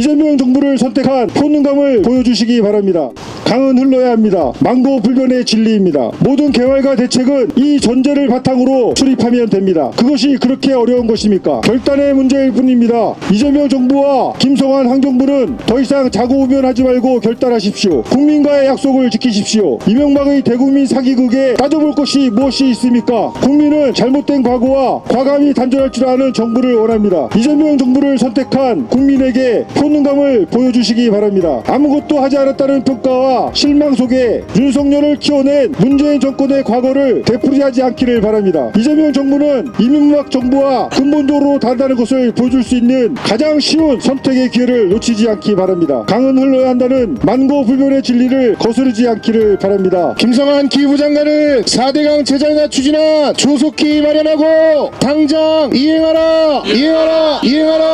이재명 정부를 선택한 효능감을 보여주시기 바랍니다. 강은 흘러야 합니다. 망고 불변의 진리입니다. 모든 개발과 대책은 이 전제를 바탕으로 수립하면 됩니다. 그것이 그렇게 어려운 것입니까? 결단의 문제일 뿐입니다. 이재명 정부와 김성환 황정부는 더 이상 자고우면하지 말고 결단하십시오. 국민과의 약속을 지키십시오. 이명박의 대국민 사기극에 따져볼 것이 무엇이 있습니까? 국민은 잘못된 과거와 과감히 단절할 줄 아는 정부를 원합니다. 이재명 정부를 선택한 국민에게 효능감을 보여주시기 바랍니다. 아무것도 하지 않았다는 평가와 실망 속에 윤석열을 키워낸 문재인 정권의 과거를 되풀이하지 않기를 바랍니다. 이재명 정부는 이명박 정부와 근본적으로 다르다는 것을 보여줄 수 있는 가장 쉬운 선택의 기회를 놓치지 않기 바랍니다. 강은 흘러야 한다는 만고불변의 진리를 거스르지 않기를 바랍니다. 김성한 기부 장관을 4대강 제자가 추진한 조속히 마련하고 당장 이행하라 이행하라 이행하라